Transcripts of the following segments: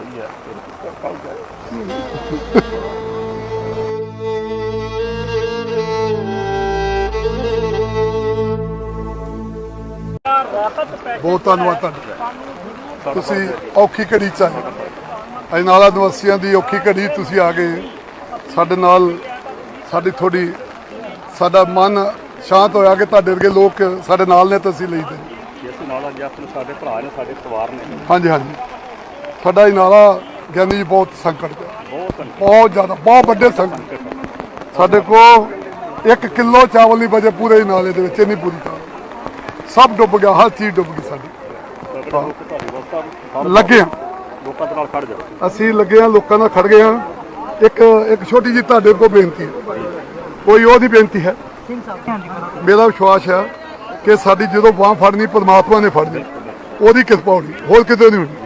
ਸਹੀ ਹੈ ਬਹੁਤ ਧੰਨਵਾਦ ਤੁਹਾਡਾ। ਤੁਸੀਂ ਔਖੀ ਘੜੀ ਚ ਆਏ। ਅਜਨਾਲਾ ਨਿਵਾਸੀਆਂ ਦੀ ਔਖੀ ਘੜੀ ਤੁਸੀਂ ਆ ਗਏ। ਸਾਡੇ ਨਾਲ ਸਾਡੀ ਥੋੜੀ ਸਾਡਾ ਮਨ ਸ਼ਾਂਤ ਹੋਇਆ ਕਿ ਤੁਹਾਡੇ ਵਰਗੇ ਲੋਕ ਸਾਡੇ ਨਾਲ ਨੇ ਤਾਂ ਅਸੀਂ ਲਈਦੇ ਇਸ ਨਾਲ ਅੱਜ ਆਪਣੇ ਸਾਡੇ ਭਰਾ ਨੇ ਸਾਡੇ ਪਰਿਵਾਰ ਨੇ। ਹਾਂਜੀ ਹਾਂਜੀ। ਸਾਡਾ ਅਜਨਾਲਾ ਗਿਆਨੀ ਜੀ ਬਹੁਤ ਸੰਕਟ ਚ ਹੈ। ਬਹੁਤ ਜ਼ਿਆਦਾ ਬਹੁਤ ਵੱਡੇ ਸੰਕਟ। ਸਾਡੇ ਕੋਲ 1 ਕਿਲੋ ਚਾਵਲ ਨਹੀਂ ਬਚੇ ਪੂਰੇ ਨਾਲੇ ਦੇ ਵਿੱਚ ਇੰਨੀ ਬੁਰੀ ਤਰ੍ਹਾਂ ਸਭ ਡੁੱਬ ਗਿਆ ਹਰ ਚੀਜ਼ ਡੁੱਬ ਗਈ ਸਾਡੀ। ਲੱਗੇ ਹਾਂ। ਲੋਕਾਂ ਦੇ ਨਾਲ ਖੜ ਜਾਓ। ਅਸੀਂ ਲੱਗੇ ਹਾਂ ਲੋਕਾਂ ਨਾਲ ਖੜ ਗਏ ਹਾਂ। ਇੱਕ ਇੱਕ ਛੋਟੀ ਜਿਹੀ ਤੁਹਾਡੇ ਕੋਲ ਬੇਨਤੀ ਹੈ। ਕੋਈ ਉਹਦੀ ਬੇਨਤੀ ਹੈ? ਮੇਰਾ ਵਿਸ਼ਵਾਸ ਹੈ ਕਿ ਸਾਡੀ ਜਦੋਂ ਬਾਹ ਫੜਨੀ ਪਰਮਾਤਮਾ ਨੇ ਫੜਨੀ ਉਹਦੀ ਕਿਰਪਾ ਹੋਣੀ ਹੋਰ ਕਿਤੇ ਨਹੀਂ ਹੋਣੀ।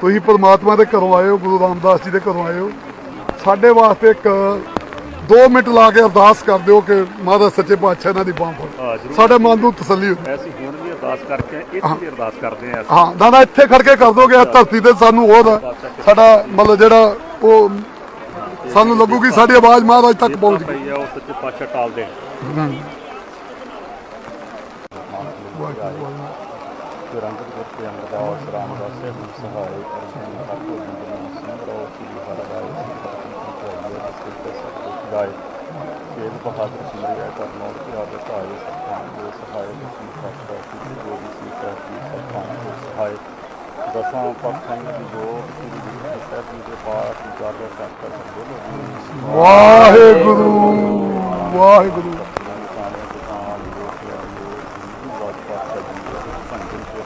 ਤੁਸੀਂ ਪਰਮਾਤਮਾ ਦੇ ਘਰੋਂ ਆਏ ਹੋ ਗੁਰੂ ਰਾਮਦਾਸ ਜੀ ਦੇ ਘਰੋਂ ਆਏ ਹੋ ਸਾਡੇ ਵਾਸਤੇ ਇੱਕ 2 ਮਿੰਟ ਲਾ ਕੇ ਅਰਦਾਸ ਕਰ ਦਿਓ ਕਿ ਮਹਾਰਾਜ ਸੱਚੇ ਪਾਤਸ਼ਾਹ ਇਹਨਾਂ ਦੀ ਬਾਹ ਫੜ। ਸਾਡੇ ਮਨ ਨੂੰ ਤਸੱਲੀ ਹੁੰਦੀ ਐਸੀ ਹੁਣ ਵੀ ਅਰਦਾਸ ਕਰਕੇ ਇੱਥੇ ਅਰਦਾਸ ਕਰਦੇ ਆ ਹਾਂ ਦਾਦਾ ਇੱਥੇ ਖੜ ਕੇ ਕਰ ਦੋਗੇ ਇਸ ਧਰਤੀ ਤੇ ਸਾਨੂੰ ਹੋਰ ਸਾਡਾ ਮਤਲਬ ਜਿਹੜਾ ਉਹ ਸਾਨੂੰ ਲੱਗੂਗੀ ਸਾਡੀ ਆਵਾਜ਼ ਮਹਾਰਾਜ ਤੱਕ ਪਹੁੰਚ ਗਈ। ਪਈ ਆ ਉਹ ਸੱਚੇ ਪਾਤਸ਼ਾਹ ਟਾਲ ਦੇ ਫਿਰ ਅੰਦਰ ਗੁਰ ਕੇ ਅੰਦਰ ਦਾ ਔਰ ਸਰਾਮ ਦਾ ਸੇ ਹੁਣ ਸਹਾਇ ਅਰਜਨ ਹਰ ਕੋ ਜਿੰਦਨ ਸਿੰਘ ਰੋ ਕੀ ਹਰ ਗਾਇ ਜਿਸ ਤੇ ਸਭ ਕੁਝ ਗਾਇ ਤੇਜ ਬਹਾਦਰ ਸਿਮਰਿਆ ਕਰ ਨੋੜ ਕੀ ਆਦਤ ਆਏ ਸਤਿ ਦੇ ਸਹਾਇ ਜੀ ਪਾਤਸ਼ਾਹ ਕੀ ਜੋ ਵੀ ਸੀ ਕੀ ਸਤਿ ਦੇ ਸਹਾਇ ਦਸਾਂ ਪੱਖਾਂ ਦੀ ਜੋਤ ਸ੍ਰੀ ਗੁਰੂ ਸਾਹਿਬ ਜੀ ਦੇ ਪਾਠ ਉਜਾਗਰ ਕਰ ਬੋਲੋ ਵਾਹਿਗੁਰੂ।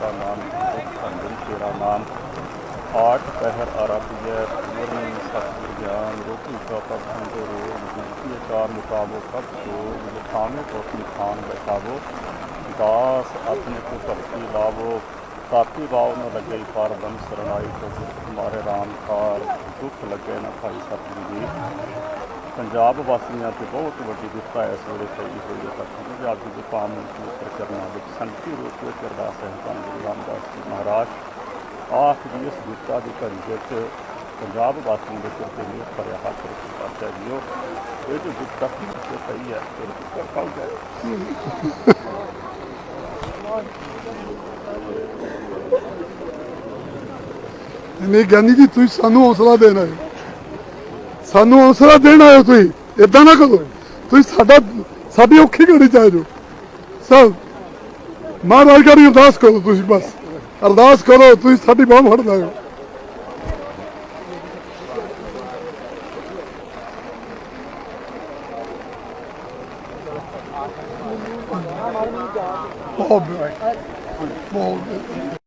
ਵਾਹਿਗੁਰੂ ਆਠ ਪਹਿਰ ਆਰਭਿਆ ਪੂਰਨ ਸਤਿ ਗਿਆਨ ਰੋਟੀ ਕਾ ਪਖੰਡ ਰੋਗ ਜਿਸਕੇ ਚਾਰ ਮੁਕਾਬੋ ਸਭ ਸੋ ਲਿਖਾਵੇਂ ਕੋ ਆਪਣੀ ਖਾਨ ਬੈਠਾਵੋ ਦਾਸ ਆਪਣੇ ਕੋ ਭਗਤੀ ਲਾਵੋ ਤਾਪੀ ਬਾਉ ਨ ਲੱਗੇ ਪਰ ਬਨ ਸਰਣਾਈ ਕੋ ਮਾਰੇ ਰਾਮ ਕਾਰ ਦੁੱਖ ਲੱਗੇ ਨਾ ਭਾਈ ਸਤਿਗੁਰੂ ਜੀ ਪੰਜਾਬ ਵਾਸੀਆਂ ਤੇ ਬਹੁਤ ਵੱਡੀ ਵਿਪਤਾ ਇਸ ਵੇਲੇ ਪਈ ਹੋਈ ਹੈ ਤਾਂ ਪੰਜਾਬ ਦੀ ਦੇ ਪਾਵਨ ਪਵਿੱਤਰ ਚਰਨਾਂ ਵਿੱਚ ਸੰਤੀ ਰੂਪ ਵਿੱਚ ਅਰਦਾਸ ਹੈ ਧੰਨ ਗੁਰੂ ਰਾਮਦਾਸ ਜੀ ਮਹਾਰਾਜ। ਆਖ ਦੀ ਇਸ ਵਿਪਤਾ ਦੀ ਘੜੀ ਵਿੱਚ ਪੰਜਾਬ ਵਾਸੀਆਂ ਦੇ ਸਿਰ ਤੇ ਮੇਰ ਭਰਿਆ ਹੱਥ ਰੱਖ ਪਾਤਸ਼ਾਹ ਜੀਓ। ਇਹ ਜੋ ਵਿਪਤਾ ਤੇ ਪਈ ਹੈ, ਇਹ ਕੱਲ ਜਾਏ ਨਹੀਂ ਗਿਆਨੀ ਜੀ, ਤੁਸੀਂ ਸਾਨੂੰ ਹੌਸਲਾ ਦੇਣਾ ਹੈ ਸਾਨੂੰ ਹੌਸਲਾ ਦੇਣ ਆਏ ਤੁਸੀਂ। ਇਦਾਂ ਨਾ ਕਰੋ। ਤੁਸੀਂ ਸਾਡਾ ਸਾਡੀ ਔਖੀ ਘੜੀ ਚ ਆ ਜਾਓ। ਸਭ ਮਹਾਰਾਜ ਕਰੀ ਅਰਦਾਸ ਕਰੋ ਤੁਸੀਂ ਬਸ। ਅਰਦਾਸ ਕਰੋ, ਤੁਸੀਂ ਸਾਡੀ ਬਾਹ ਫੜ ਲਾਓ ਬਹੁਤ ਬਹੁਤ।